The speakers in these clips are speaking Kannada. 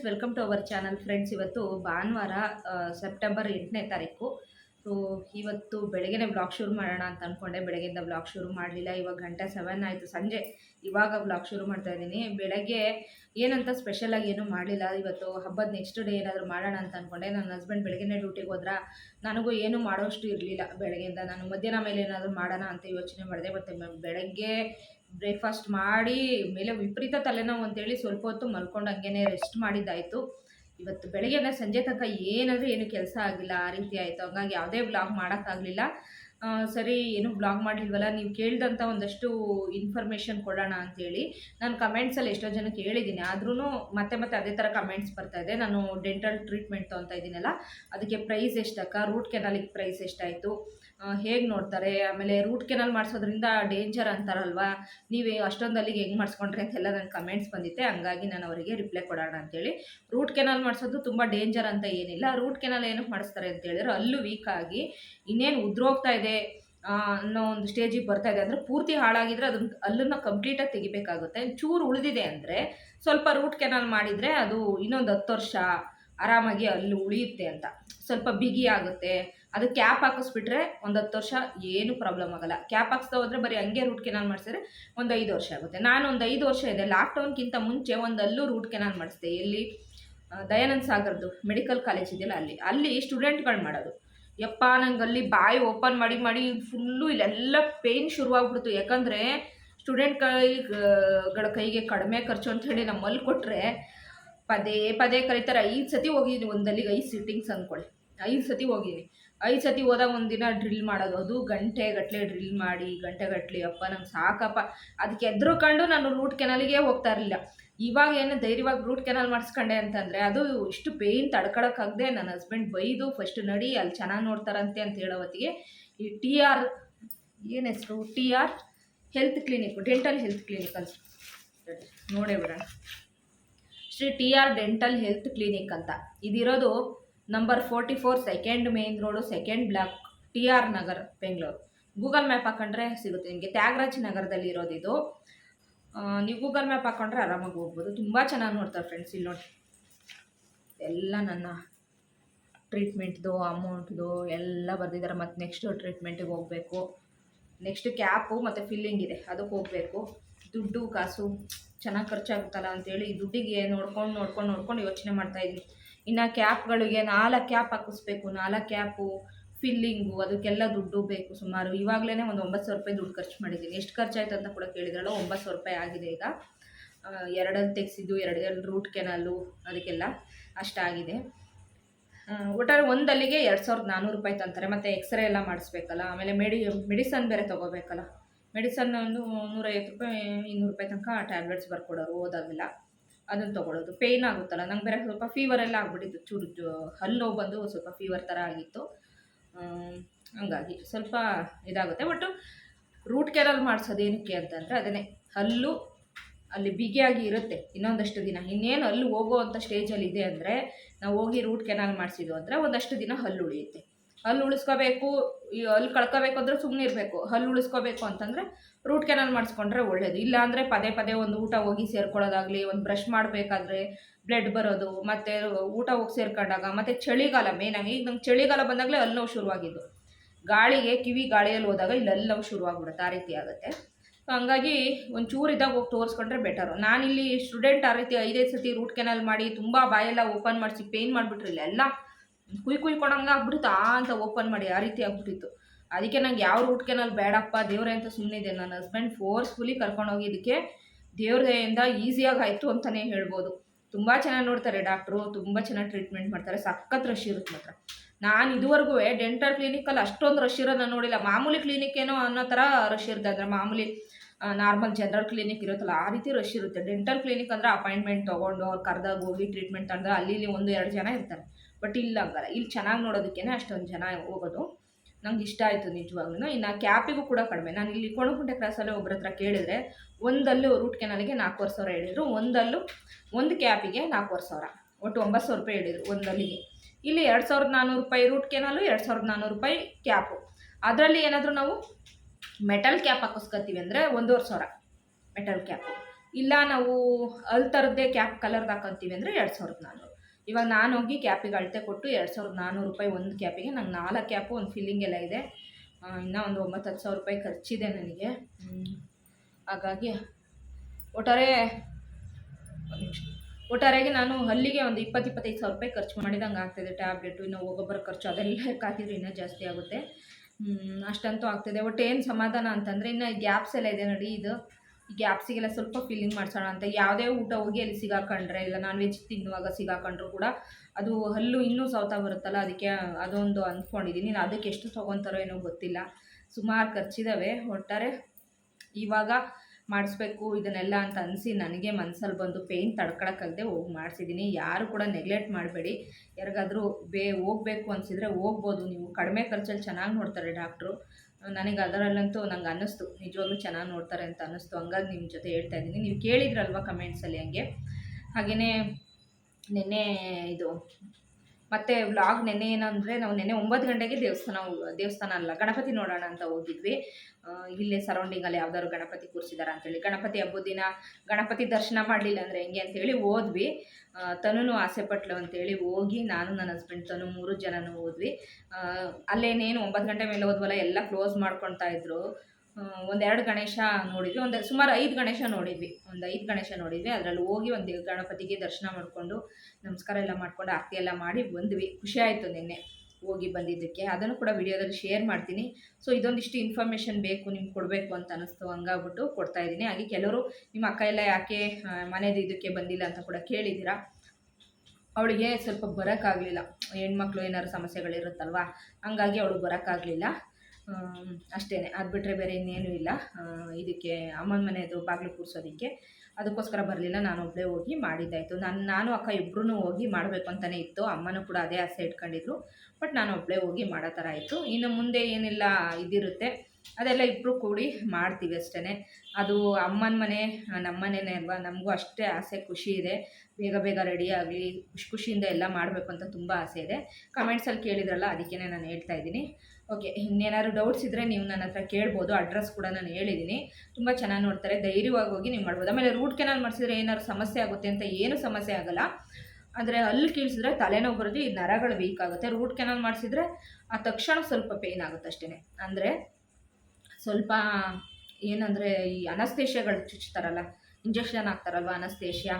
Friends welcome to our channel friends ಇವತ್ತು ಭಾನುವಾರ ಸೆಪ್ಟೆಂಬರ್ ಎಂಟನೇ ತಾರೀಕು. ಸೊ ಇವತ್ತು ಬೆಳಗ್ಗೆ ಬ್ಲಾಗ್ ಶುರು ಮಾಡೋಣ ಅಂತ ಅಂದ್ಕೊಂಡೆ ಬೆಳಗ್ಗೆಯಿಂದ ಬ್ಲಾಗ್ ಶುರು ಮಾಡಲಿಲ್ಲ. ಇವಾಗ ಗಂಟೆ ಸೆವೆನ್ ಆಯಿತು ಸಂಜೆ. ಇವಾಗ ಬ್ಲಾಗ್ ಶುರು ಮಾಡ್ತಾ ಇದ್ದೀನಿ. ಬೆಳಗ್ಗೆ ಏನಂತ ಸ್ಪೆಷಲಾಗಿ ಏನೂ ಮಾಡಲಿಲ್ಲ. ಇವತ್ತು ಹಬ್ಬದ ನೆಕ್ಸ್ಟ್ ಡೇ ಏನಾದರೂ ಮಾಡೋಣ ಅಂತ ಅಂದ್ಕೊಂಡೆ ನನ್ನ ಹಸ್ಬೆಂಡ್ ಬೆಳಗ್ಗೆನೇ ಡ್ಯೂಟಿಗೆ ಹೋದ್ರ ನನಗೂ ಏನೂ ಮಾಡೋಷ್ಟು ಇರಲಿಲ್ಲ. ಬೆಳಗ್ಗೆಯಿಂದ ನಾನು ಮಧ್ಯಾಹ್ನ ಮೇಲೆ ಏನಾದರೂ ಮಾಡೋಣ ಅಂತ ಯೋಚನೆ ಮಾಡಿದೆ. ಮತ್ತು ಬೆಳಗ್ಗೆ ಬ್ರೇಕ್ಫಾಸ್ಟ್ ಮಾಡಿ ಮೇಲೆ ವಿಪರೀತ ತಲೆನೋವು ಅಂತೇಳಿ ಸ್ವಲ್ಪ ಹೊತ್ತು ಮಲ್ಕೊಂಡು ಹಂಗೇನೆ ರೆಸ್ಟ್ ಮಾಡಿದ್ದಾಯಿತು. ಇವತ್ತು ಬೆಳಗ್ಗೆನ ಸಂಜೆ ತನಕ ಏನಾದರೂ ಏನು ಕೆಲಸ ಆಗಿಲ್ಲ, ಆ ರೀತಿ ಆಯಿತು. ಹಂಗಾಗಿ ಯಾವುದೇ ಬ್ಲಾಗ್ ಮಾಡೋಕ್ಕಾಗಲಿಲ್ಲ. ಸರಿ, ಏನು ಬ್ಲಾಗ್ ಮಾಡಲಿಲ್ವಲ್ಲ, ನೀವು ಕೇಳಿದಂಥ ಒಂದಷ್ಟು ಇನ್ಫಾರ್ಮೇಷನ್ ಕೊಡೋಣ ಅಂತೇಳಿ. ನಾನು ಕಮೆಂಟ್ಸಲ್ಲಿ ಎಷ್ಟೋ ಜನಕ್ಕೆ ಹೇಳಿದ್ದೀನಿ ಆದ್ರೂ ಮತ್ತೆ ಮತ್ತೆ ಅದೇ ಥರ ಕಮೆಂಟ್ಸ್ ಬರ್ತಾ ಇದೆ. ನಾನು ಡೆಂಟಲ್ ಟ್ರೀಟ್ಮೆಂಟ್ ತೊಗೊತಾ ಇದ್ದೀನಲ್ಲ, ಅದಕ್ಕೆ ಪ್ರೈಸ್ ಎಷ್ಟಕ್ಕ? ರೂಟ್ ಕೆನಾಲಿಗೆ ಪ್ರೈಸ್ ಎಷ್ಟಾಯಿತು? ಹೇಗೆ ನೋಡ್ತಾರೆ? ಆಮೇಲೆ ರೂಟ್ ಕೆನಲ್ ಮಾಡಿಸೋದ್ರಿಂದ ಡೇಂಜರ್ ಅಂತಾರಲ್ವಾ? ನೀವು ಅಷ್ಟೊಂದಲ್ಲಿ ಹೆಂಗೆ ಮಾಡಿಸ್ಕೊಂಡ್ರೆ ಅಂತೆಲ್ಲ ನನ್ನ ಕಮೆಂಟ್ಸ್ ಬಂದಿತ್ತೆ. ಹಂಗಾಗಿ ನಾನು ಅವರಿಗೆ ರಿಪ್ಲೈ ಕೊಡೋಣ ಅಂತೇಳಿ. ರೂಟ್ ಕೆನಲ್ ಮಾಡಿಸೋದು ತುಂಬ ಡೇಂಜರ್ ಅಂತ ಏನಿಲ್ಲ. ರೂಟ್ ಕೆನಲ್ ಏನಕ್ಕೆ ಮಾಡಿಸ್ತಾರೆ ಅಂತ ಹೇಳಿದ್ರೆ ಅಲ್ಲೂ ವೀಕ್ ಆಗಿ ಇನ್ನೇನು ಉದ್ರೋಗ್ತಾ ಇದೆ ಅನ್ನೋ ಒಂದು ಸ್ಟೇಜಿಗೆ ಬರ್ತಾ ಇದೆ ಅಂದರೆ ಪೂರ್ತಿ ಹಾಳಾಗಿದ್ರೆ ಅದನ್ನ ಅಲ್ಲನ್ನು ಕಂಪ್ಲೀಟಾಗಿ ತೆಗಿಬೇಕಾಗುತ್ತೆ. ಚೂರು ಉಳಿದಿದೆ ಅಂದರೆ ಸ್ವಲ್ಪ ರೂಟ್ ಕೆನಲ್ ಮಾಡಿದರೆ ಅದು ಇನ್ನೊಂದು ಹತ್ತು ವರ್ಷ ಆರಾಮಾಗಿ ಅಲ್ಲಿ ಉಳಿಯುತ್ತೆ ಅಂತ. ಸ್ವಲ್ಪ ಬಿಗಿ ಆಗುತ್ತೆ. ಅದು ಕ್ಯಾಪ್ ಹಾಕಿಸ್ಬಿಟ್ರೆ ಒಂದು ಹತ್ತು ವರ್ಷ ಏನು ಪ್ರಾಬ್ಲಮ್ ಆಗಲ್ಲ. ಕ್ಯಾಪ್ ಹಾಕ್ಸ್ತಾ ಹೋದ್ರೆ ಬರೀ ಹಂಗೆ ರೂಟ್ ಕೆನಾಲ್ ಮಾಡಿಸಿದ್ರೆ ಒಂದು ಐದು ವರ್ಷ ಆಗುತ್ತೆ. ನಾನು ಒಂದು ಐದು ವರ್ಷ ಇದೆ. ಲಾಕ್ಡೌನ್ಗಿಂತ ಮುಂಚೆ ಒಂದು ಅಲ್ಲೂ ರೂಟ್ ಕೆನಾಲ್ ಮಾಡಿಸಿದೆ. ಎಲ್ಲಿ? ದಯಾನಂದ ದಯಾನಂದ್ ಸಾಗರ್ದು ಮೆಡಿಕಲ್ ಕಾಲೇಜ್ ಇದೆಯಲ್ಲ ಅಲ್ಲಿ. ಅಲ್ಲಿ ಸ್ಟೂಡೆಂಟ್ಗಳು ಮಾಡೋದು. ಯಪ್ಪ, ನಂಗೆ ಅಲ್ಲಿ ಬಾಯಿ ಓಪನ್ ಮಾಡಿ ಮಾಡಿ ಫುಲ್ಲು ಇಲ್ಲೆಲ್ಲ ಪೇಯ್ನ್ ಶುರುವಾಗ್ಬಿಡ್ತು. ಯಾಕಂದರೆ ಸ್ಟೂಡೆಂಟ್ ಕೈಗಳ ಕೈಗೆ ಕಡಿಮೆ ಖರ್ಚು ಅಂತ ಹೇಳಿ ನಮ್ಮಲ್ಲಿ ಕೊಟ್ಟರೆ ಪದೇ ಪದೇ ಕರೀತಾರೆ. ಐದು ಸತಿ ಹೋಗಿದ್ದೀನಿ ಒಂದಲ್ಲಿಗೆ ಐದು ಸಿಟ್ಟಿಂಗ್ಸ್ ಅಂದ್ಕೊಳ್ಳಿ ಐದು ಸತಿ ಹೋಗಿದ್ದೀನಿ ಐದು ಸತಿ ಹೋದಾಗ ಒಂದಿನ ಡ್ರಿಲ್ ಮಾಡೋದು. ಅದು ಗಂಟೆ ಗಟ್ಟಲೆ ಡ್ರಿಲ್ ಮಾಡಿ, ಗಂಟೆ ಗಟ್ಟಲೆ ಅಪ್ಪ ನಂಗೆ ಸಾಕಪ್ಪ. ಅದಕ್ಕೆ ಎದ್ರುಕೊಂಡು ನಾನು ರೂಟ್ ಕೆನಲಿಗೆ ಹೋಗ್ತಾ ಇರಲಿಲ್ಲ. ಇವಾಗ ಏನು ಧೈರ್ಯವಾಗಿ ರೂಟ್ ಕೆನಲ್ ಮಾಡಿಸ್ಕೊಂಡೆ ಅಂತಂದರೆ ಅದು ಇಷ್ಟು ಪೇಯ್ನ್ ತಡ್ಕೊಳಕ್ಕಾಗದೆ ನನ್ನ ಹಸ್ಬೆಂಡ್ ಬೈದು ಫಸ್ಟ್ ನಡಿ, ಅಲ್ಲಿ ಚೆನ್ನಾಗಿ ನೋಡ್ತಾರಂತೆ ಅಂತ ಹೇಳೋ ಹೊತ್ತಿಗೆ ಈ ಟಿ ಆರ್ ಏನು ಹೆಸರು? T R health clinic dental health clinic ಅಂತ. ನೋಡೇ ಬಿಡೋಣ. Shri T R dental health clinic ಅಂತ. ಇದಿರೋದು number forty four second main road second block T R Nagar Bengaluru Google map ಹಾಕೊಂಡ್ರೆ ಸಿಗುತ್ತೆ. ನಿಮಗೆ ತ್ಯಾಗರಾಜ್ ನಗರದಲ್ಲಿ ಇರೋದು ಇದು ನೀವು ಗೂಗಲ್ ಮ್ಯಾಪ್ ಹಾಕೊಂಡ್ರೆ ಆರಾಮಾಗಿ ಹೋಗ್ಬೋದು. ತುಂಬ ಚೆನ್ನಾಗಿ ನೋಡ್ತಾರೆ ಫ್ರೆಂಡ್ಸ್ ಇಲ್ಲಿ ನೋಡಿ. ಎಲ್ಲ ನನ್ನ ಟ್ರೀಟ್ಮೆಂಟ್ದು ಅಮೌಂಟ್ದು ಎಲ್ಲ ಬರೆದಿದ್ದಾರೆ. ಮತ್ತು ನೆಕ್ಸ್ಟ್ ಟ್ರೀಟ್ಮೆಂಟಿಗೆ ಹೋಗಬೇಕು. ನೆಕ್ಸ್ಟ್ ಕ್ಯಾಪು ಮತ್ತು ಫಿಲ್ಲಿಂಗ್ ಇದೆ. ಅದಕ್ಕೆ ಹೋಗಬೇಕು. ದುಡ್ಡು, ಕಾಸು, ಚೆನ್ನಾಗಿ ಖರ್ಚಾಗುತ್ತಲ್ಲ ಅಂತೇಳಿ ದುಡ್ಡಿಗೆ ನೋಡ್ಕೊಂಡು ನೋಡ್ಕೊಂಡು ನೋಡ್ಕೊಂಡು ಯೋಚನೆ ಮಾಡ್ತಾಯಿದ್ದೀನಿ ಇನ್ನು ಕ್ಯಾಪ್ಗಳಿಗೆ ನಾಲ್ಕು ಕ್ಯಾಪ್ ಹಾಕಿಸ್ಬೇಕು, ನಾಲ್ಕು ಕ್ಯಾಪು, ಫಿಲ್ಲಿಂಗು, ಅದಕ್ಕೆಲ್ಲ ದುಡ್ಡು ಬೇಕು ಸುಮಾರು. ಇವಾಗಲೇ ಒಂದು ಒಂಬತ್ತು ಸಾವಿರ ರೂಪಾಯಿ ದುಡ್ಡು ಖರ್ಚು ಮಾಡಿದ್ದೀನಿ. ಎಷ್ಟು ಖರ್ಚಾಯ್ತು ಅಂತ ಕೂಡ ಕೇಳಿದ್ರಲ್ಲ, ಒಂಬತ್ತು ಸಾವಿರ ರೂಪಾಯಿ ಆಗಿದೆ ಈಗ. ಎರಡಲ್ಲಿ ತೆಗ್ಸಿದ್ದು ಎರಡು ರೂಟ್ ಕೆನಲ್ಲು ಅದಕ್ಕೆಲ್ಲ ಅಷ್ಟಾಗಿದೆ ಒಟ್ಟಾರೆ ಒಂದಲ್ಲಿಗೆ ಎರಡು ಸಾವಿರದ ನಾನ್ನೂರು ರೂಪಾಯಿ ತಂತಾರೆ. ಮತ್ತು ಎಕ್ಸ್ರೇ ಎಲ್ಲ ಮಾಡಿಸ್ಬೇಕಲ್ಲ, ಆಮೇಲೆ ಮೆಡಿ, ಮೆಡಿಸನ್ ಬೇರೆ ತೊಗೋಬೇಕಲ್ಲ. ಮೆಡಿಸನ್ ಒಂದು ನೂರೈವತ್ತು ರೂಪಾಯಿ, ಇನ್ನೂರು ರೂಪಾಯಿ ತನಕ ಟ್ಯಾಬ್ಲೆಟ್ಸ್ ಬರ್ಕೊಡೋರು ಹೋದಾಗೆಲ್ಲ ಅದನ್ನು ತೊಗೊಳ್ಳೋದು ಪೇಯ್ನ್ ಆಗುತ್ತಲ್ಲ, ನಂಗೆ ಬೇರೆ ಸ್ವಲ್ಪ ಫೀವರ್ ಎಲ್ಲ ಆಗ್ಬಿಟ್ಟಿತ್ತು. ಚೂರು ನೋವು ಬಂದು ಸ್ವಲ್ಪ ಫೀವರ್ ಥರ ಆಗಿತ್ತು. ಹಂಗಾಗಿ ಸ್ವಲ್ಪ ಇದಾಗುತ್ತೆ. ಬಟ್ ರೂಟ್ ಕೆರಲ್ ಮಾಡಿಸೋದು ಏನಕ್ಕೆ ಅಂತಂದರೆ ಅದನ್ನೇ. ಹಲ್ಲು ಅಲ್ಲಿ ಬಿಗಿಯಾಗಿ ಇರುತ್ತೆ ಇನ್ನೊಂದಷ್ಟು ದಿನ. ಇನ್ನೇನು ಅಲ್ಲಿ ಹೋಗುವಂಥ ಸ್ಟೇಜಲ್ಲಿ ಇದೆ ಅಂದರೆ ನಾವು ಹೋಗಿ ರೂಟ್ ಕೆನಾಲ್ ಮಾಡಿಸಿದ್ವು ಅಂದರೆ ಒಂದಷ್ಟು ದಿನ ಹಲ್ಲು ಉಳಿಯುತ್ತೆ. ಹಲ್ಲು ಉಳಿಸ್ಕೋಬೇಕು, ಈ ಹಲ್ಲು ಕಳ್ಕೋಬೇಕು ಅಂದರೆ ಸುಮ್ಮನೆ ಇರಬೇಕು ಹಲ್ಲು ಉಳಿಸ್ಕೋಬೇಕು ಅಂತಂದರೆ ರೂಟ್ ಕೆನಲ್ ಮಾಡಿಸ್ಕೊಂಡ್ರೆ ಒಳ್ಳೆಯದು ಇಲ್ಲ ಅಂದರೆ ಪದೇ ಪದೇ ಒಂದು ಊಟ ಹೋಗಿ ಸೇರ್ಕೊಳ್ಳೋದಾಗಲಿ, ಒಂದು ಬ್ರಷ್ ಮಾಡಬೇಕಾದ್ರೆ ಬ್ಲಡ್ ಬರೋದು, ಮತ್ತು ಊಟ ಹೋಗಿ ಸೇರ್ಕೊಂಡಾಗ, ಮತ್ತು ಚಳಿಗಾಲ ಮೇನಾಗಿ ಈಗ ನಂಗೆ ಚಳಿಗಾಲ ಬಂದಾಗಲೇ ಅಲ್ಲಿ ನೋವು ಶುರುವಾಗಿದ್ದು. ಗಾಳಿಗೆ, ಕಿವಿ ಗಾಳಿಯಲ್ಲಿ ಹೋದಾಗ ಇಲ್ಲಿ ಅಲ್ಲಿ ನೋವು ಶುರುವಾಗ್ಬಿಡುತ್ತೆ, ಆ ರೀತಿ ಆಗುತ್ತೆ. ಹಂಗಾಗಿ ಒಂಚೂರು ಇದ್ದಾಗ ಹೋಗಿ ತೋರಿಸ್ಕೊಂಡ್ರೆ ಬೆಟರು ನಾನಿಲ್ಲಿ ಸ್ಟೂಡೆಂಟ್ ಆ ರೀತಿ ಐದೈದು ಸತಿ ರೂಟ್ ಕೆನಲ್ ಮಾಡಿ ತುಂಬ ಬಾಯೆಲ್ಲ ಓಪನ್ ಮಾಡಿಸಿ ಪೇಯ್ನ್ ಮಾಡಿಬಿಟ್ರಿಲ್ಲ ಎಲ್ಲ ಕುಯ್ ಕುಯ್ಕೊಳಂಗೆ ಆಗ್ಬಿಡುತ್ತೆ ಆ ಅಂತ ಓಪನ್ ಮಾಡಿ ಆ ರೀತಿ ಆಗ್ಬಿಟ್ಟಿತ್ತು. ಅದಕ್ಕೆ ನಂಗೆ ಯಾವ ರೂಟ್ ಕೆನಲ್ ಬೇಡಪ್ಪ, ದೇವ್ರೆ ಅಂತ ಸುಮ್ಮನೆ ಇದೆ ನನ್ನ ಹಸ್ಬೆಂಡ್ ಫೋರ್ಸ್ಫುಲಿ ಕರ್ಕೊಂಡೋಗಿದ್ದಕ್ಕೆ ದೇವ್ರ ದಯೆಯಿಂದ ಈಸಿಯಾಗಿ ಆಯಿತು ಅಂತಲೇ ಹೇಳ್ಬೋದು. ತುಂಬ ಚೆನ್ನಾಗಿ ನೋಡ್ತಾರೆ ಡಾಕ್ಟ್ರು ತುಂಬ ಚೆನ್ನಾಗಿ ಟ್ರೀಟ್ಮೆಂಟ್ ಮಾಡ್ತಾರೆ. ಸಖತ್ ರಶ್ ಇರುತ್ತೆ ಮಾತ್ರ. ನಾನು ಇದುವರೆಗೂ ಡೆಂಟಲ್ ಕ್ಲಿನಿಕಲ್ಲಿ ಅಷ್ಟೊಂದು ರಶ್ ಇರೋದನ್ನ ನೋಡಿಲ್ಲ. ಮಾಮೂಲಿ ಕ್ಲಿನಿಕ್ ಏನೋ ಅನ್ನೋ ಥರ ರಶ್ ಇರುತ್ತೆ. ಅಂದರೆ ಮಾಮೂಲಿ ನಾರ್ಮಲ್ ಜನರಲ್ ಕ್ಲಿನಿಕ್ ಇರುತ್ತಲ್ಲ, ಆ ರೀತಿ ರಶ್ ಇರುತ್ತೆ. ಡೆಂಟಲ್ ಕ್ಲಿನಿಕ್ ಅಂದರೆ ಅಪಾಯಿಂಟ್ಮೆಂಟ್ ತೊಗೊಂಡು ಅವ್ರು ಕರೆದಾಗ ಹೋಗಿ ಟ್ರೀಟ್ಮೆಂಟ್ ತಂದ್ರೆ ಅಲ್ಲಿ ಇಲ್ಲಿ ಒಂದು ಎರಡು ಜನ ಇರ್ತಾರೆ. ಬಟ್ ಇಲ್ಲ ಹಂಗಲ್ಲ. ಇಲ್ಲಿ ಚೆನ್ನಾಗಿ ನೋಡೋದಕ್ಕೇ ಅಷ್ಟೊಂದು ಜನ ಹೋಗೋದು. ನಂಗೆ ಇಷ್ಟ ಆಯಿತು ನಿಜವಾಗ್ಲೂ ಇನ್ನು ಕ್ಯಾಪಿಗೂ ಕೂಡ ಕಡಿಮೆ. ನಾನು ಇಲ್ಲಿ ಕೊಣಕುಂಟೆ ಕ್ರಾಸಲ್ಲೇ ಒಬ್ಬರ ಹತ್ರ ಕೇಳಿದ್ರೆ ಒಂದಲ್ಲೂ ರೂಟ್ ಕೆನಲ್ಗೆ ನಾಲ್ಕೂವರೆ ಸಾವಿರ ಹೇಳಿದರು, ಒಂದಲ್ಲೂ ಒಂದು ಕ್ಯಾಪಿಗೆ ನಾಲ್ಕೂವರೆ ಸಾವಿರ. ಒಟ್ಟು ಒಂಬತ್ತು ಸಾವಿರ ರೂಪಾಯಿ ಹೇಳಿದರು ಒಂದಲ್ಲಿಗೆ. ಇಲ್ಲಿ ಎರಡು ಸಾವಿರದ ನಾನ್ನೂರು ರೂಪಾಯಿ ರೂಟ್ ಕೆನಲು ಎರಡು ಸಾವಿರದ ನಾನ್ನೂರು ರೂಪಾಯಿ ಕ್ಯಾಪು ಅದರಲ್ಲಿ ಏನಾದರೂ ನಾವು ಮೆಟಲ್ ಕ್ಯಾಪ್ ಹಾಕಿಸ್ಕೊತೀವಿ ಅಂದರೆ ಒಂದೂವರೆ ಸಾವಿರ ಮೆಟಲ್ ಕ್ಯಾಪು ಇಲ್ಲ ನಾವು ಅಲ್ಲಿ ಥರದ್ದೇ ಕ್ಯಾಪ್ ಕಲರ್ದು ಹಾಕೊತೀವಿ ಅಂದರೆ ಎರಡು ಸಾವಿರದ ನಾನ್ನೂರು ಇವಾಗ ನಾನು ಹೋಗಿ ಕ್ಯಾಪಿಗೆ ಅಳತೆ ಕೊಟ್ಟು ಎರಡು ಸಾವಿರದ ನಾನ್ನೂರು ರೂಪಾಯಿ ಒಂದು ಕ್ಯಾಪಿಗೆ, ನಂಗೆ ನಾಲ್ಕು ಕ್ಯಾಪು ಒಂದು ಫಿಲ್ಲಿಂಗ್ ಎಲ್ಲ ಇದೆ. ಇನ್ನೂ ಒಂದು ಒಂಬತ್ತು ಹತ್ತು ಸಾವಿರ ರೂಪಾಯಿ ಖರ್ಚಿದೆ ನನಗೆ. ಹಾಗಾಗಿ ಒಟ್ಟಾರೆ ಒಟ್ಟಾರೆಗೆ ನಾನು ಅಲ್ಲಿಗೆ ಒಂದು ಇಪ್ಪತ್ತು ಇಪ್ಪತ್ತೈದು ಸಾವಿರ ರೂಪಾಯಿ ಖರ್ಚು ಮಾಡಿದಂಗೆ ಆಗ್ತಿದೆ ಟ್ಯಾಬ್ಲೆಟು ಇನ್ನು ಒಬ್ಬೊಬ್ಬರ ಖರ್ಚು ಅದೆಲ್ಲ ಹಾಕಿದ್ರೆ ಇನ್ನೂ ಜಾಸ್ತಿ ಆಗುತ್ತೆ. ಅಷ್ಟಂತೂ ಆಗ್ತಿದೆ. ಒಟ್ಟು ಏನು ಸಮಾಧಾನ ಅಂತಂದರೆ ಇನ್ನು ಗ್ಯಾಪ್ಸ್ ಎಲ್ಲ ಇದೆ ನೋಡಿ ಇದು. ಗ್ಯಾಪ್ಸಿಗೆಲ್ಲ ಸ್ವಲ್ಪ ಫಿಲ್ಲಿಂಗ್ ಮಾಡಿಸೋಣ ಅಂತ. ಯಾವುದೇ ಊಟ ಹೋಗಿ ಅಲ್ಲಿ ಸಿಗಾಕೊಂಡ್ರೆ, ಇಲ್ಲ ನಾನ್ ವೆಜ್ ತಿನ್ನುವಾಗ ಸಿಗಾಕೊಂಡ್ರು ಕೂಡ ಅದು ಹಲ್ಲು ಇನ್ನೂ ಸೌತಾ ಬರುತ್ತಲ್ಲ, ಅದಕ್ಕೆ ಅದೊಂದು ಅಂದ್ಕೊಂಡಿದ್ದೀನಿ ಅದಕ್ಕೆ ಎಷ್ಟು ತೊಗೊತಾರೋ ಏನೋ ಗೊತ್ತಿಲ್ಲ. ಸುಮಾರು ಖರ್ಚಿದಾವೆ. ಒಟ್ಟಾರೆ ಇವಾಗ ಮಾಡಿಸ್ಬೇಕು, ಇದನ್ನೆಲ್ಲ ಅಂತ ಅನಿಸಿ ನನಗೆ ಮನಸ್ಸಲ್ಲಿ ಬಂದು ಪೇಯ್ನ್ ತಡ್ಕೊಳಕ್ಕಾಗದೆ ಹೋಗಿ ಮಾಡಿಸಿದ್ದೀನಿ ಯಾರು ಕೂಡ ನೆಗ್ಲೆಕ್ಟ್ ಮಾಡಬೇಡಿ. ಯಾರಿಗಾದರೂ ಬೇ ಹೋಗ್ಬೇಕು ಅನಿಸಿದರೆ ಹೋಗ್ಬೋದು. ನೀವು ಕಡಿಮೆ ಖರ್ಚಲ್ಲಿ ಚೆನ್ನಾಗಿ ನೋಡ್ತಾರೆ ಡಾಕ್ಟ್ರು. ನನಗೆ ಅದರಲ್ಲಂತೂ ನಂಗೆ ಅನ್ನಿಸ್ತು. ನಿಜವಾಗ್ಲೂ ಚೆನ್ನಾಗಿ ನೋಡ್ತಾರೆ ಅಂತ ಅನ್ನಿಸ್ತು. ಹಂಗಾಗಿ ನಿಮ್ಮ ಜೊತೆ ಹೇಳ್ತಾ ಇದ್ದೀನಿ. ನೀವು ಕೇಳಿದ್ರಲ್ವ ಕಮೆಂಟ್ಸಲ್ಲಿ ಹಂಗೆ? ಹಾಗೆಯೇ ನೆನ್ನೆ ಇದು ಮತ್ತು ವ್ಲಾಗ್ ನೆನ್ನೆ ಏನಂದರೆ ನಾವು ನೆನ್ನೆ ಒಂಬತ್ತು ಗಂಟೆಗೆ ದೇವಸ್ಥಾನ ದೇವಸ್ಥಾನ ಅಲ್ಲ, ಗಣಪತಿ ನೋಡೋಣ ಅಂತ ಹೋಗಿದ್ವಿ. ಇಲ್ಲೇ ಸರೌಂಡಿಂಗಲ್ಲಿ ಯಾವ್ದಾದ್ರು ಗಣಪತಿ ಕೂರಿಸಿದಾರ ಅಂತೇಳಿ ಗಣಪತಿ ಹಬ್ಬದ ದಿನ ಗಣಪತಿ ದರ್ಶನ ಮಾಡಲಿಲ್ಲ ಅಂದರೆ ಹೆಂಗೆ ಅಂತೇಳಿ ಹೋದ್ವಿ. ತನೂ ಆಸೆ ಪಟ್ಲು ಅಂತೇಳಿ ಹೋಗಿ ನಾನು ನನ್ನ ಹಸ್ಬೆಂಡ್ ತನು ಮೂರು ಜನನೂ ಹೋದ್ವಿ. ಅಲ್ಲೇನೇನು ಒಂಬತ್ತು ಗಂಟೆ ಮೇಲೆ ಹೋದ್ವಲ್ಲ ಎಲ್ಲ ಕ್ಲೋಸ್ ಮಾಡ್ಕೊತಾ ಇದ್ರು. ಒಂದೆರಡು ಗಣೇಶ ನೋಡಿದ್ವಿ, ಒಂದು ಸುಮಾರು ಐದು ಗಣೇಶ ನೋಡಿದ್ವಿ, ಒಂದು ಐದು ಗಣೇಶ ನೋಡಿದ್ವಿ. ಅದರಲ್ಲಿ ಹೋಗಿ ಒಂದು ಗಣಪತಿಗೆ ದರ್ಶನ ಮಾಡಿಕೊಂಡು ನಮಸ್ಕಾರ ಎಲ್ಲ ಮಾಡ್ಕೊಂಡು, ಆರತಿ ಎಲ್ಲ ಮಾಡಿ ಬಂದ್ವಿ. ಖುಷಿ ಆಯಿತು ನಿನ್ನೆ. ಹೋಗಿ ಬಂದಿದ್ದಕ್ಕೆ. ಅದನ್ನು ಕೂಡ ವಿಡಿಯೋದಲ್ಲಿ ಶೇರ್ ಮಾಡ್ತೀನಿ. ಸೊ ಇದೊಂದಿಷ್ಟು ಇನ್ಫಾರ್ಮೇಷನ್ ಬೇಕು, ನಿಮ್ಗೆ ಕೊಡಬೇಕು ಅಂತ ಅನ್ನಿಸ್ತು, ಹಂಗಾಗ್ಬಿಟ್ಟು ಕೊಡ್ತಾ ಇದ್ದೀನಿ. ಹಾಗೆ ಕೆಲವರು ನಿಮ್ಮ ಅಕ್ಕ ಎಲ್ಲ ಯಾಕೆ ಮನೆಯದು ಇದಕ್ಕೆ ಬಂದಿಲ್ಲ ಅಂತ ಕೂಡ ಕೇಳಿದ್ದೀರಾ? ಅವಳಿಗೆ ಸ್ವಲ್ಪ ಬರೋಕ್ಕಾಗಲಿಲ್ಲ. ಹೆಣ್ಮಕ್ಳು ಏನಾದ್ರು ಸಮಸ್ಯೆಗಳಿರುತ್ತಲ್ವಾ? ಹಂಗಾಗಿ ಅವಳು ಬರೋಕ್ಕಾಗಲಿಲ್ಲ. ಅಷ್ಟೇ ಅದು ಬಿಟ್ಟರೆ ಬೇರೆ ಇನ್ನೇನೂ ಇಲ್ಲ. ಇದಕ್ಕೆ ಅಮ್ಮನ ಮನೆಯದು ಬಾಗಿಲು ಕೂರಿಸೋದಕ್ಕೆ. ಅದಕ್ಕೋಸ್ಕರ ಬರಲಿಲ್ಲ, ನಾನು ಒಬ್ಬಳೇ ಹೋಗಿ ಮಾಡಿದ್ದಾಯಿತು. ನಾನು ನಾನು ಅಕ್ಕ ಇಬ್ಬರೂ ಹೋಗಿ ಮಾಡಬೇಕು ಅಂತಲೇ ಇತ್ತು, ಅಮ್ಮನೂ ಕೂಡ ಅದೇ ಆಸೆ ಇಟ್ಕೊಂಡಿದ್ರು, ಬಟ್ ನಾನು ಒಬ್ಬಳೇ ಹೋಗಿ ಮಾಡೋ ಥರ ಆಯಿತು. ಇನ್ನು ಮುಂದೆ ಏನೆಲ್ಲ, ಇದಿರುತ್ತೆ. ಅದೆಲ್ಲ ಇಬ್ಬರು ಕೂಡಿ ಮಾಡ್ತೀವಿ ಅಷ್ಟೇ ಅದು ಅಮ್ಮನ ಮನೆ ನಮ್ಮ ಮನೆಯೇ ಅಲ್ವಾ? ನಮಗೂ ಅಷ್ಟೇ ಆಸೆ, ಖುಷಿ ಇದೆ. ಬೇಗ ಬೇಗ ರೆಡಿ ಆಗಲಿ, ಖುಷಿ ಖುಷಿಯಿಂದ ಎಲ್ಲ ಮಾಡಬೇಕು ಅಂತ ತುಂಬ ಆಸೆ ಇದೆ. ಕಮೆಂಟ್ಸಲ್ಲಿ ಕೇಳಿದ್ರಲ್ಲ ಅದಕ್ಕೇ ನಾನು ಹೇಳ್ತಾ ಇದ್ದೀನಿ. ಓಕೆ ಇನ್ನೇನಾದ್ರು ಡೌಟ್ಸ್ ಇದ್ದರೆ ನೀವು ನನ್ನ ಹತ್ರ ಕೇಳ್ಬೋದು. ಅಡ್ರೆಸ್ ಕೂಡ ನಾನು ಹೇಳಿದ್ದೀನಿ. ತುಂಬ ಚೆನ್ನಾಗಿ ನೋಡ್ತಾರೆ. ಧೈರ್ಯವಾಗಿ ಹೋಗಿ ನೀವು ಮಾಡ್ಬೋದು. ಆಮೇಲೆ ರೂಟ್ ಕೆನಾಲ್ ಮಾಡಿಸಿದ್ರೆ ಏನಾದ್ರು ಸಮಸ್ಯೆ ಆಗುತ್ತೆ ಅಂತ ಏನು ಸಮಸ್ಯೆ ಆಗಲ್ಲ. ಅಂದರೆ ಅಲ್ಲಿ ಕೀಳ್ಸಿದ್ರೆ ತಲೆನೋವು ಬರೋದು ಈ ನರಗಳು ವೀಕ್ ಆಗುತ್ತೆ. ರೂಟ್ ಕೆನಾಲ್ ಮಾಡಿಸಿದ್ರೆ ಆ ತಕ್ಷಣ ಸ್ವಲ್ಪ ಪೇಯ್ನ್ ಆಗುತ್ತೆ ಅಷ್ಟೇ ಅಂದರೆ ಸ್ವಲ್ಪ ಏನಂದರೆ ಈ ಅನಸ್ತೇಷ್ಯಗಳು ಚುಚ್ತಾರಲ್ಲ, ಇಂಜೆಕ್ಷನ್ ಹಾಕ್ತಾರಲ್ವ ಅನಸ್ತೇಷಿಯಾ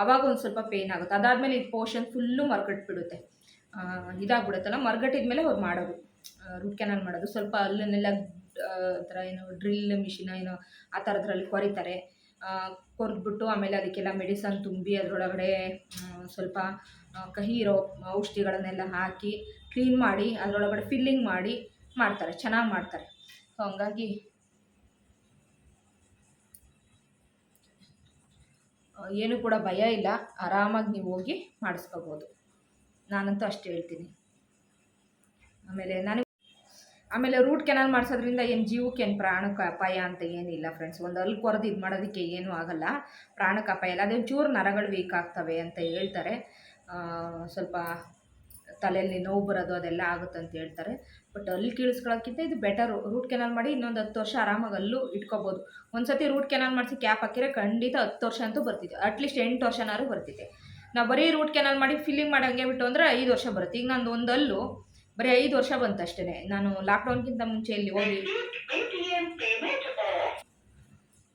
ಆವಾಗ ಒಂದು ಸ್ವಲ್ಪ ಪೇಯ್ನ್ ಆಗುತ್ತೆ. ಅದಾದಮೇಲೆ ಈ ಪೋರ್ಷನ್ ಫುಲ್ಲು ಮರ್ಗಟ್ಬಿಡುತ್ತೆ ಬಿಡುತ್ತೆ ಇದಾಗ್ಬಿಡುತ್ತಲ್ಲ ಮರ್ಗಟ್ಟಿದ್ಮೇಲೆ ಅವ್ರು ಮಾಡೋದು. ರೂಟ್ ಕೆನಾಲ್ ಮಾಡೋದು. ಸ್ವಲ್ಪ ಅಲ್ಲನ್ನೆಲ್ಲ ಥರ ಏನು ಡ್ರಿಲ್ ಮಿಷಿನ ಏನೋ ಆ ಥರದ್ರಲ್ಲಿ ಕೊರಿತಾರೆ. ಕೊರೆದ್ಬಿಟ್ಟು ಆಮೇಲೆ ಅದಕ್ಕೆಲ್ಲ ಮೆಡಿಸನ್ ತುಂಬಿ ಅದರೊಳಗಡೆ ಸ್ವಲ್ಪ ಕಹಿ ಇರೋ ಔಷಧಿಗಳನ್ನೆಲ್ಲ ಹಾಕಿ ಕ್ಲೀನ್ ಮಾಡಿ, ಅದರೊಳಗಡೆ ಫಿಲ್ಲಿಂಗ್ ಮಾಡಿ ಮಾಡ್ತಾರೆ. ಚೆನ್ನಾಗಿ ಮಾಡ್ತಾರೆ. ಸೊ ಹಂಗಾಗಿ ಏನು ಕೂಡ ಭಯ ಇಲ್ಲ. ಆರಾಮಾಗಿ ನೀವು ಹೋಗಿ ಮಾಡಿಸ್ಕೋಬೋದು. ನಾನಂತೂ ಅಷ್ಟು ಹೇಳ್ತೀನಿ. ಆಮೇಲೆ ನನಗೆ ಆಮೇಲೆ ರೂಟ್ ಕೆನಲ್ ಮಾಡಿಸೋದ್ರಿಂದ ಏನು ಜೀವಕ್ಕೆ ಏನು ಪ್ರಾಣಕ್ಕೆ ಅಪಾಯ ಅಂತ ಏನಿಲ್ಲ ಫ್ರೆಂಡ್ಸ್ ಒಂದು ಅಲ್ಲಿ ಕೊರೆದು ಇದು ಮಾಡೋದಕ್ಕೆ ಏನೂ ಆಗಲ್ಲ. ಪ್ರಾಣಕ್ಕೆ ಅಪಾಯ ಇಲ್ಲ. ಅದೇ ಚೂರು ನರಗಳು ವೀಕ್ ಆಗ್ತವೆ ಅಂತ ಹೇಳ್ತಾರೆ. ಸ್ವಲ್ಪ ತಲೆಯಲ್ಲಿ ನೋವು ಬರೋದು ಅದೆಲ್ಲ ಆಗುತ್ತೆ ಅಂತ ಹೇಳ್ತಾರೆ. ಬಟ್ ಅಲ್ಲಿ ಕೀಳಿಸ್ಕೊಳ್ಳೋಕ್ಕಿಂತ ಇದು ಬೆಟರು ರೂಟ್ ಕೆನಾಲ್ ಮಾಡಿ ಇನ್ನೊಂದು ಹತ್ತು ವರ್ಷ ಆರಾಮಾಗಿ ಅಲ್ಲೂ ಇಟ್ಕೋಬೋದು. ಒಂದು ಸತಿ ರೂಟ್ ಕೆನಾಲ್ ಮಾಡಿಸಿ ಕ್ಯಾಪ್ ಹಾಕಿದ್ರೆ ಖಂಡಿತ ಹತ್ತು ವರ್ಷ ಅಂತೂ ಬರ್ತಿದೆ. ಅಟ್ಲೀಸ್ಟ್ ಎಂಟು ವರ್ಷನಾದ್ರು ಬರ್ತಿದೆ. ನಾವು ಬರೀ ರೂಟ್ ಕೆನಾಲ್ ಮಾಡಿ ಫಿಲ್ಲಿಂಗ್ ಮಾಡಂಗೆ ಬಿಟ್ಟು ಅಂದರೆ ಐದು ವರ್ಷ ಬರುತ್ತೆ. ಈಗ ನಂದು ಒಂದಲ್ಲೂ ಬರೀ ಐದು ವರ್ಷ ಬಂತು ಅಷ್ಟೇ ನಾನು ಲಾಕ್ಡೌನ್ಗಿಂತ ಮುಂಚೆ ಇಲ್ಲಿ ಹೋಗಿ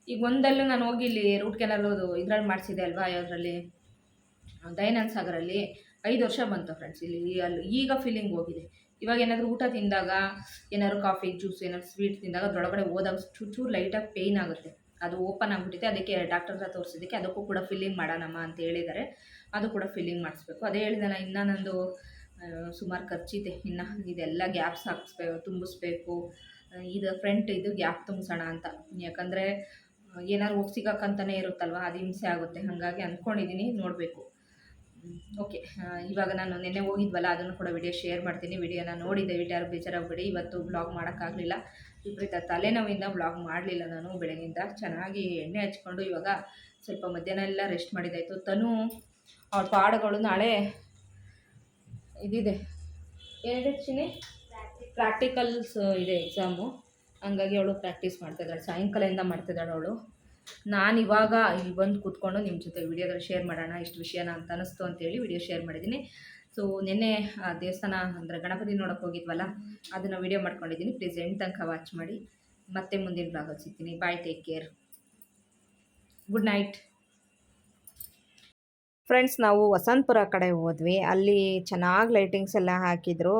ಈಗ ಒಂದಲ್ಲೂ ನಾನು ಹೋಗಿ ಇಲ್ಲಿ ರೂಟ್ ಕೆನಾಲ್ ಇದ್ರಲ್ಲಿ ಮಾಡಿಸಿದೆ ಅಲ್ವಾ ಯಾವುದ್ರಲ್ಲಿ? ದಯಾನಂದ ಸಾಗರಲ್ಲಿ ಐದು ವರ್ಷ ಬಂತು ಫ್ರೆಂಡ್ಸ್ ಇಲ್ಲಿ ಅಲ್ಲಿ ಈಗ ಫಿಲ್ಲಿಂಗ್ ಹೋಗಿದೆ. ಇವಾಗ ಏನಾದರೂ ಊಟ ತಿಂದಾಗ, ಏನಾದ್ರು ಕಾಫಿ ಜ್ಯೂಸ್ ಏನಾದ್ರು ಸ್ವೀಟ್ ತಿಂದಾಗ ಅದರೊಳಗಡೆ ಹೋದಾಗ ಚೂರು ಚೂರು ಲೈಟಾಗಿ ಪೇಯ್ನ್ ಆಗುತ್ತೆ. ಅದು ಓಪನ್ ಆಗಿಬಿಟ್ಟಿದೆ, ಅದಕ್ಕೆ ಡಾಕ್ಟರ್ ಹತ್ರ ತೋರಿಸಿದ್ದಕ್ಕೆ ಅದಕ್ಕೂ ಕೂಡ ಫಿಲ್ಲಿಂಗ್ ಮಾಡೋಣಮ್ಮ ಅಂತ ಹೇಳಿದ್ದಾರೆ. ಅದು ಕೂಡ ಫಿಲ್ಲಿಂಗ್ ಮಾಡಿಸ್ಬೇಕು. ಅದೇ ಹೇಳಿದಲ್ಲ, ಇನ್ನೂ ನಂದು ಸುಮಾರು ಖರ್ಚಿದೆ. ಇನ್ನು ಇದೆಲ್ಲ ಗ್ಯಾಪ್ಸ್ ಹಾಕ್ಸ್ಬೇಕು, ತುಂಬಿಸ್ಬೇಕು. ಇದು ಫ್ರಂಟ್ ಇದು ಗ್ಯಾಪ್ ತುಂಬಿಸೋಣ ಅಂತ. ಯಾಕಂದರೆ ಏನಾದ್ರು ಹೋಗಿ ಸಿಗೋಕ್ಕಂತಲೇ ಇರುತ್ತಲ್ವ, ಅದು ಹಿಂಸೆ ಆಗುತ್ತೆ. ಹಾಗಾಗಿ ಅಂದ್ಕೊಂಡಿದ್ದೀನಿ ನೋಡಬೇಕು. ಓಕೆ ಇವಾಗ ನಾನು ನಿನ್ನೆ ಹೋಗಿದ್ವಲ್ಲ, ಅದನ್ನು ಕೂಡ ವಿಡಿಯೋ ಶೇರ್ ಮಾಡ್ತೀನಿ. ವಿಡಿಯೋನ ನೋಡಿ, ದಯವಿಟ್ಟು ಯಾರು ಬೇಜಾರಾಗಬೇಡಿ. ಇವತ್ತು ಬ್ಲಾಗ್ ಮಾಡೋಕ್ಕಾಗಲಿಲ್ಲ. ವಿಪರೀತ ತಲೆನೋವಿಂದ ಬ್ಲಾಗ್ ಮಾಡಲಿಲ್ಲ ನಾನು ಬೆಳಗಿಂದ ಚೆನ್ನಾಗಿ ಎಣ್ಣೆ ಹಚ್ಕೊಂಡು ಇವಾಗ ಸ್ವಲ್ಪ ಮಧ್ಯಾಹ್ನ ಎಲ್ಲ ರೆಸ್ಟ್ ಮಾಡಿದ್ದಾಯಿತು. ತನು ಅವ್ರ ಪಾಡುಗಳು ನಾಳೆ ಇದಿದೆ. ಎರಡು ಚಿನಿ ಪ್ರಾಕ್ಟಿಕಲ್ಸ್ ಇದೆ ಎಕ್ಸಾಮು ಹಂಗಾಗಿ ಅವಳು ಪ್ರಾಕ್ಟೀಸ್ ಮಾಡ್ತಾಯಿದ್ದಾಳೆ ಸಾಯಂಕಾಲದಿಂದ ಮಾಡ್ತಿದ್ದಾಳೆ ಅವಳು. ನಾನು ಇವಾಗ ಇಲ್ಲಿ ಬಂದು ಕೂತ್ಕೊಂಡು ನಿಮ್ಮ ಜೊತೆ ವಿಡಿಯೋದಲ್ಲಿ ಶೇರ್ ಮಾಡೋಣ, ಇಷ್ಟು ವಿಷಯನ ಅಂತ ಅನ್ನಿಸ್ತು ಅಂತೇಳಿ ವಿಡಿಯೋ ಶೇರ್ ಮಾಡಿದ್ದೀನಿ. ಸೊ ನಿನ್ನೆ ದೇವಸ್ಥಾನ ಅಂದರೆ ಗಣಪತಿ ನೋಡೋಕೆ ಹೋಗಿದ್ವಲ್ಲ, ಅದನ್ನು ವಿಡಿಯೋ ಮಾಡ್ಕೊಂಡಿದ್ದೀನಿ. ಪ್ಲೀಸ್ ಎಂಡ್ ತನಕ ವಾಚ್ ಮಾಡಿ. ಮತ್ತೆ ಮುಂದಿನ ಭಾಗ ಸಿಗ್ತೀನಿ. Bye take care good night friends ನಾವು ವಸಂತಪುರ ಕಡೆ ಹೋದ್ವಿ. ಅಲ್ಲಿ ಚೆನ್ನಾಗಿ ಲೈಟಿಂಗ್ಸ್ ಎಲ್ಲ ಹಾಕಿದ್ರು.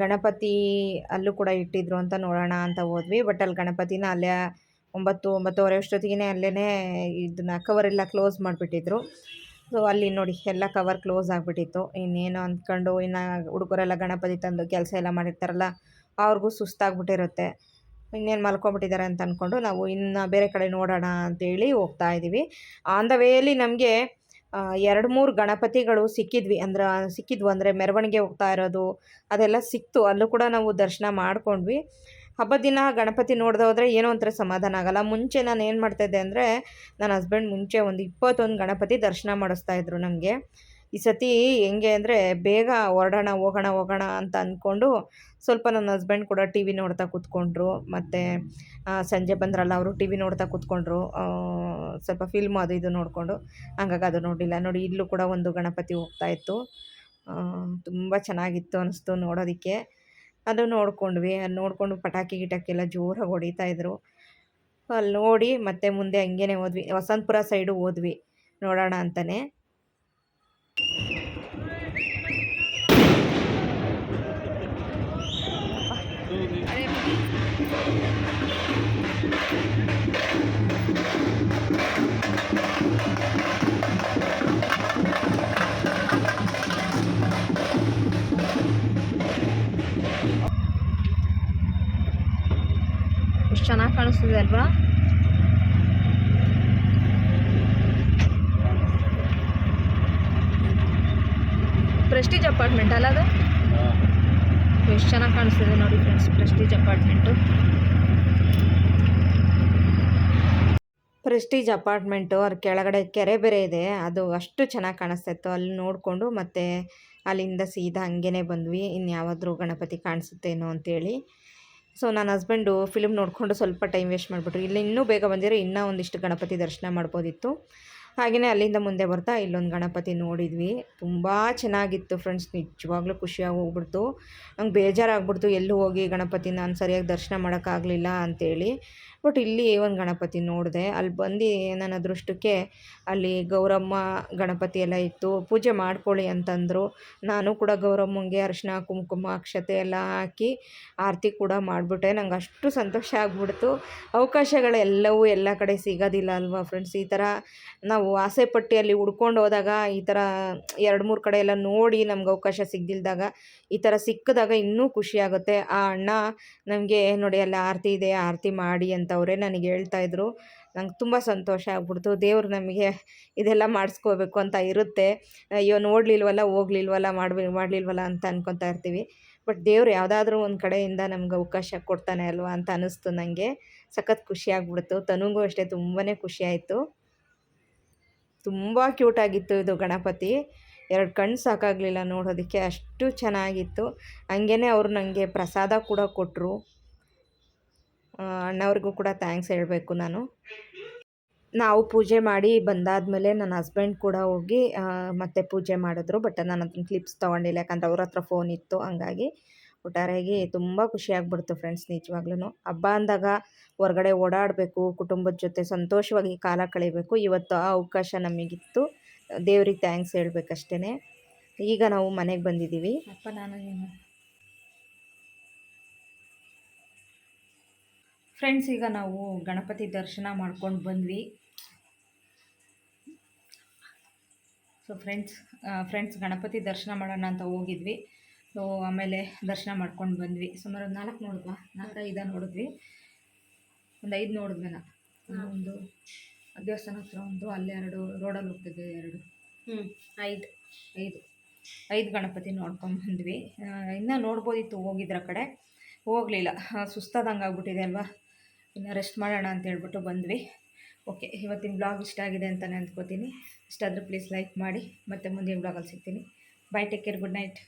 ಗಣಪತಿ ಅಲ್ಲೂ ಕೂಡ ಇಟ್ಟಿದ್ರು ಅಂತ ನೋಡೋಣ ಅಂತ ಹೋದ್ವಿ. ಬಟ್ ಅಲ್ಲಿ ಗಣಪತಿನ ಅಲ್ಲೇ ಒಂಬತ್ತು, ಒಂಬತ್ತುವರೆ ಅಷ್ಟೊತ್ತಿಗೆ ಅಲ್ಲೇ ಇದನ್ನ ಕವರ್ ಎಲ್ಲ ಕ್ಲೋಸ್ ಮಾಡಿಬಿಟ್ಟಿದ್ರು. ಸೊ ಅಲ್ಲಿ ನೋಡಿ ಎಲ್ಲ ಕವರ್ ಕ್ಲೋಸ್ ಆಗಿಬಿಟ್ಟಿತ್ತು. ಇನ್ನೇನು ಅಂದ್ಕೊಂಡು, ಇನ್ನು ಹುಡುಗರೆಲ್ಲ ಗಣಪತಿ ತಂದು ಕೆಲಸ ಎಲ್ಲ ಮಾಡಿರ್ತಾರಲ್ಲ, ಅವ್ರಿಗೂ ಸುಸ್ತಾಗ್ಬಿಟ್ಟಿರುತ್ತೆ. ಇನ್ನೇನು ಮಲ್ಕೊಂಬಿಟ್ಟಿದ್ದಾರೆ ಅಂತ ಅಂದ್ಕೊಂಡು ನಾವು ಇನ್ನು ಬೇರೆ ಕಡೆ ನೋಡೋಣ ಅಂತೇಳಿ ಹೋಗ್ತಾ ಇದ್ದೀವಿ. ಆನ್ ದ ವೇಲಿ ನಮಗೆ ಎರಡು ಮೂರು ಗಣಪತಿಗಳು ಸಿಕ್ಕಿದ್ವಿ. ಅಂದ್ರೆ, ಸಿಕ್ಕಿದ್ವು ಅಂದರೆ ಮೆರವಣಿಗೆ ಹೋಗ್ತಾ ಇರೋದು, ಅದೆಲ್ಲ ಸಿಕ್ತು. ಅಲ್ಲೂ ಕೂಡ ನಾವು ದರ್ಶನ ಮಾಡ್ಕೊಂಡ್ವಿ. ಹಬ್ಬದ ದಿನ ಗಣಪತಿ ನೋಡ್ದೆ ಹೋದರೆ ಏನೋ ಒಂಥರ ಸಮಾಧಾನ ಆಗಲ್ಲ. ಮುಂಚೆ ನಾನು ಏನು ಮಾಡ್ತಾಯಿದ್ದೆ ಅಂದರೆ ನನ್ನ ಹಸ್ಬೆಂಡ್ ಮುಂಚೆ ಒಂದು ಇಪ್ಪತ್ತೊಂದು ಗಣಪತಿ ದರ್ಶನ ಮಾಡಿಸ್ತಾ ಇದ್ರು ನಮಗೆ. ಈ ಸತಿ ಹೆಂಗೆ ಅಂದರೆ ಬೇಗ ಹೊರಡೋಣ, ಹೋಗೋಣ ಹೋಗೋಣ ಅಂತ ಅಂದ್ಕೊಂಡು ಸ್ವಲ್ಪ ನನ್ನ ಹಸ್ಬೆಂಡ್ ಕೂಡ ಟಿ ವಿ ನೋಡ್ತಾ ಕೂತ್ಕೊಂಡ್ರು. ಮತ್ತು ಸಂಜೆ ಬಂದ್ರಲ್ಲ ಅವರು ಟಿ ವಿ ನೋಡ್ತಾ ಕೂತ್ಕೊಂಡ್ರು. ಸ್ವಲ್ಪ ಫಿಲ್ಮ್ ಅದು ಇದು ನೋಡಿಕೊಂಡು. ಹಂಗಾಗಿ ಅದು ನೋಡಿಲ್ಲ ನೋಡಿ, ಇಲ್ಲೂ ಕೂಡ ಒಂದು ಗಣಪತಿ ಹೋಗ್ತಾಯಿತ್ತು ತುಂಬ ಚೆನ್ನಾಗಿತ್ತು ಅನಿಸ್ತು ನೋಡೋದಕ್ಕೆ. ಅದು ನೋಡಿಕೊಂಡ್ವಿ. ಅಲ್ಲಿ ನೋಡಿಕೊಂಡು ಪಟಾಕಿ ಗಿಟಾಕಿ ಎಲ್ಲ ಜೋರಾಗಿ ಹೊಡಿತಾ ಇದ್ರು. ಅಲ್ಲಿ ನೋಡಿ ಮತ್ತೆ ಮುಂದೆ ಹಂಗೇನೆ ಹೋದ್ವಿ. ವಸಂತಪುರ ಸೈಡು ಹೋದ್ವಿ. ನೋಡೋಣ ಅಂತಲೇ ಅಲ್ವಾ? ಪ್ರೆಸ್ಟೀಜ್ ಅಪಾರ್ಟ್ಮೆಂಟ್ ಅಲ್ಲ ಅದು? ಎಷ್ಟು ಚೆನ್ನಾಗಿ ಕಾಣಿಸ್ತಿದೆ ನೋಡಿ friends Prestige apartment Prestige apartment ಅವ್ರ ಕೆಳಗಡೆ ಕೆರೆ ಬೇರೆ ಇದೆ ಅದು ಅಷ್ಟು ಚೆನ್ನಾಗಿ ಕಾಣಿಸ್ತಾ ಇತ್ತು. ಅಲ್ಲಿ ನೋಡಿಕೊಂಡು ಮತ್ತೆ ಅಲ್ಲಿಂದ ಸೀದಾ ಹಂಗೆ ಬಂದ್ವಿ. ಇನ್ಯಾವಾದರೂ ಗಣಪತಿ ಕಾಣಿಸುತ್ತೇನೋ ಅಂತೇಳಿ. ಸೊ ನನ್ನ ಹಸ್ಬೆಂಡು ಫಿಲ್ಮ್ ನೋಡಿಕೊಂಡು ಸ್ವಲ್ಪ ಟೈಮ್ ವೇಸ್ಟ್ ಮಾಡಿಬಿಟ್ರು. ಇಲ್ಲಿ ಇನ್ನೂ ಬೇಗ ಬಂದಿರೋ ಇನ್ನೂ ಒಂದಿಷ್ಟು ಗಣಪತಿ ದರ್ಶನ ಮಾಡ್ಬೋದಿತ್ತು. ಹಾಗೆಯೇ ಅಲ್ಲಿಂದ ಮುಂದೆ ಬರ್ತಾ ಇಲ್ಲೊಂದು ಗಣಪತಿ ನೋಡಿದ್ವಿ. ತುಂಬ ಚೆನ್ನಾಗಿತ್ತು ಫ್ರೆಂಡ್ಸ್ ನಿಜವಾಗ್ಲೂ ಖುಷಿಯಾಗಿ ಹೋಗ್ಬಿಡ್ತು. ನಂಗೆ ಬೇಜಾರಾಗ್ಬಿಡ್ತು, ಎಲ್ಲೂ ಹೋಗಿ ಗಣಪತಿ ನಾನು ಸರಿಯಾಗಿ ದರ್ಶನ ಮಾಡೋಕ್ಕಾಗಲಿಲ್ಲ ಅಂತೇಳಿ. ಬಟ್ ಇಲ್ಲಿ ಒಂದು ಗಣಪತಿ ನೋಡಿದೆ. ಅಲ್ಲಿ ಬಂದು ನನ್ನ ಅದೃಷ್ಟಕ್ಕೆ ಅಲ್ಲಿ ಗೌರಮ್ಮ ಗಣಪತಿ ಎಲ್ಲ ಇತ್ತು. ಪೂಜೆ ಮಾಡ್ಕೊಳ್ಳಿ ಅಂತಂದರು. ನಾನು ಕೂಡ ಗೌರಮ್ಮಂಗೆ ಅರಿಶಿನ, ಕುಂಕುಮ, ಅಕ್ಷತೆ ಎಲ್ಲ ಹಾಕಿ ಆರತಿ ಕೂಡ ಮಾಡಿಬಿಟ್ಟೆ. ನಂಗೆ ಅಷ್ಟು ಸಂತೋಷ ಆಗ್ಬಿಡ್ತು. ಅವಕಾಶಗಳೆಲ್ಲವೂ ಎಲ್ಲ ಕಡೆ ಸಿಗೋದಿಲ್ಲ ಅಲ್ವಾ ಫ್ರೆಂಡ್ಸ್ ಈ ಥರ ನಾವು ಆಸೆ ಪಟ್ಟಿಯಲ್ಲಿ ಹುಡ್ಕೊಂಡು ಹೋದಾಗ, ಈ ಥರ ಎರಡು ಮೂರು ಕಡೆ ಎಲ್ಲ ನೋಡಿ ನಮ್ಗೆ ಅವಕಾಶ ಸಿಗ್ದಿಲ್ದಾಗ, ಈ ಥರ ಸಿಕ್ಕಿದಾಗ ಇನ್ನೂ ಖುಷಿ ಆಗುತ್ತೆ. ಆ ಅಣ್ಣ ನಮಗೆ, ನೋಡಿ ಅಲ್ಲಿ ಆರತಿ ಇದೆ, ಆರತಿ ಮಾಡಿ ಅಂತವ್ರೆ ನನಗೆ ಹೇಳ್ತಾ ಇದ್ರು. ನಂಗೆ ತುಂಬ ಸಂತೋಷ ಆಗ್ಬಿಡ್ತು. ದೇವ್ರು ನಮಗೆ ಇದೆಲ್ಲ ಮಾಡಿಸ್ಕೋಬೇಕು ಅಂತ ಇರುತ್ತೆ. ಅಯ್ಯೋ, ನೋಡಲಿಲ್ವಲ್ಲ, ಹೋಗ್ಲಿಲ್ವಲ್ಲ, ಮಾಡ್ಬಿ, ಮಾಡಲಿಲ್ವಲ್ಲ ಅಂತ ಅನ್ಕೊತಾ ಇರ್ತೀವಿ. ಬಟ್ ದೇವ್ರು ಯಾವುದಾದ್ರೂ ಒಂದು ಕಡೆಯಿಂದ ನಮ್ಗೆ ಅವಕಾಶ ಕೊಡ್ತಾನೆ ಅಲ್ವಾ ಅಂತ ಅನ್ನಿಸ್ತು ನನಗೆ ಸಖತ್ ಖುಷಿ ಆಗ್ಬಿಡ್ತು. ತನುಗೂ ಅಷ್ಟೇ ತುಂಬಾ ಖುಷಿ ಆಯಿತು. ತುಂಬ ಕ್ಯೂಟಾಗಿತ್ತು ಇದು ಗಣಪತಿ. ಎರಡು ಕಣ್ಣು ಸಾಕಾಗಲಿಲ್ಲ ನೋಡೋದಕ್ಕೆ. ಅಷ್ಟು ಚೆನ್ನಾಗಿತ್ತು. ಹಂಗೇ ಅವರು ನನಗೆ ಪ್ರಸಾದ ಕೂಡ ಕೊಟ್ಟರು ಅಣ್ಣವ್ರಿಗೂ ಕೂಡ ಥ್ಯಾಂಕ್ಸ್ ಹೇಳಬೇಕು ನಾನು. ನಾವು ಪೂಜೆ ಮಾಡಿ ಬಂದಾದಮೇಲೆ ನನ್ನ ಹಸ್ಬೆಂಡ್ ಕೂಡ ಹೋಗಿ ಮತ್ತೆ ಪೂಜೆ ಮಾಡಿದ್ರು ಬಟ್ ನಾನು ಅದನ್ನ ಕ್ಲಿಪ್ಸ್ ತೊಗೊಂಡಿಲ್ಲ, ಯಾಕಂದ್ರೆ ಅವ್ರ ಹತ್ರ ಫೋನ್ ಇತ್ತು, ಹಂಗಾಗಿ. ಒಟ್ಟಾರೆಯಾಗಿ ತುಂಬ ಖುಷಿಯಾಗ್ಬಿಡ್ತು ಫ್ರೆಂಡ್ಸ್ ನಿಜವಾಗ್ಲೂ ಹಬ್ಬ ಅಂದಾಗ ಹೊರಗಡೆ ಓಡಾಡಬೇಕು, ಕುಟುಂಬದ ಜೊತೆ ಸಂತೋಷವಾಗಿ ಕಾಲ ಕಳೀಬೇಕು ಇವತ್ತು ಆ ಅವಕಾಶ ನಮಗಿತ್ತು. ದೇವ್ರಿಗೆ ಥ್ಯಾಂಕ್ಸ್ ಹೇಳ್ಬೇಕಷ್ಟೇ ಈಗ ನಾವು ಮನೆಗೆ ಬಂದಿದ್ದೀವಿ. ಅಪ್ಪ, ನಾನು ಫ್ರೆಂಡ್ಸ್ ಈಗ ನಾವು ಗಣಪತಿ ದರ್ಶನ ಮಾಡ್ಕೊಂಡು ಬಂದ್ವಿ. ಸೊ ಫ್ರೆಂಡ್ಸ್ ಫ್ರೆಂಡ್ಸ್ ಗಣಪತಿ ದರ್ಶನ ಮಾಡೋಣ ಅಂತ ಹೋಗಿದ್ವಿ. ಸೊ ಆಮೇಲೆ ದರ್ಶನ ಮಾಡ್ಕೊಂಡು ಬಂದ್ವಿ. ಸುಮಾರು ಒಂದು ನಾಲ್ಕು ನೋಡಿದ್ವಾ? ನಾಲ್ಕು ಐದು ನೋಡಿದ್ವಿ. ಒಂದು ಐದು ನೋಡಿದ್ವಿ ನಾ ಒಂದು ದೇವಸ್ಥಾನ ಹತ್ರ ಒಂದು ಅಲ್ಲಿ ಎರಡು ರೋಡಲ್ಲಿ ಹೋಗ್ತಿದ್ವಿ ಎರಡು. ಹ್ಞೂ ಐದು. ಐದು. ಐದು ಗಣಪತಿ ನೋಡ್ಕೊಂಡು ಬಂದ್ವಿ. ಇನ್ನೂ ನೋಡ್ಬೋದಿತ್ತು ಹೋಗಿದ್ರ ಕಡೆ. ಹೋಗಲಿಲ್ಲ. ಸುಸ್ತಾದಂಗೆ ಆಗ್ಬಿಟ್ಟಿದೆ ಅಲ್ವಾ? ಇನ್ನು ರೆಸ್ಟ್ ಮಾಡೋಣ ಅಂತ ಹೇಳ್ಬಿಟ್ಟು ಬಂದ್ವಿ. ಓಕೆ ಇವತ್ತಿನ ಬ್ಲಾಗ್ ಇಷ್ಟ ಆಗಿದೆ ಅಂತಲೇ ಅಂದ್ಕೋತೀನಿ ಇಷ್ಟ ಆದರೆ ಪ್ಲೀಸ್ ಲೈಕ್ ಮಾಡಿ, ಮತ್ತು ಮುಂದಿನ ಬ್ಲಾಗಲ್ಲಿ ಸಿಗ್ತೀನಿ. Bye take care good night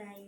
bye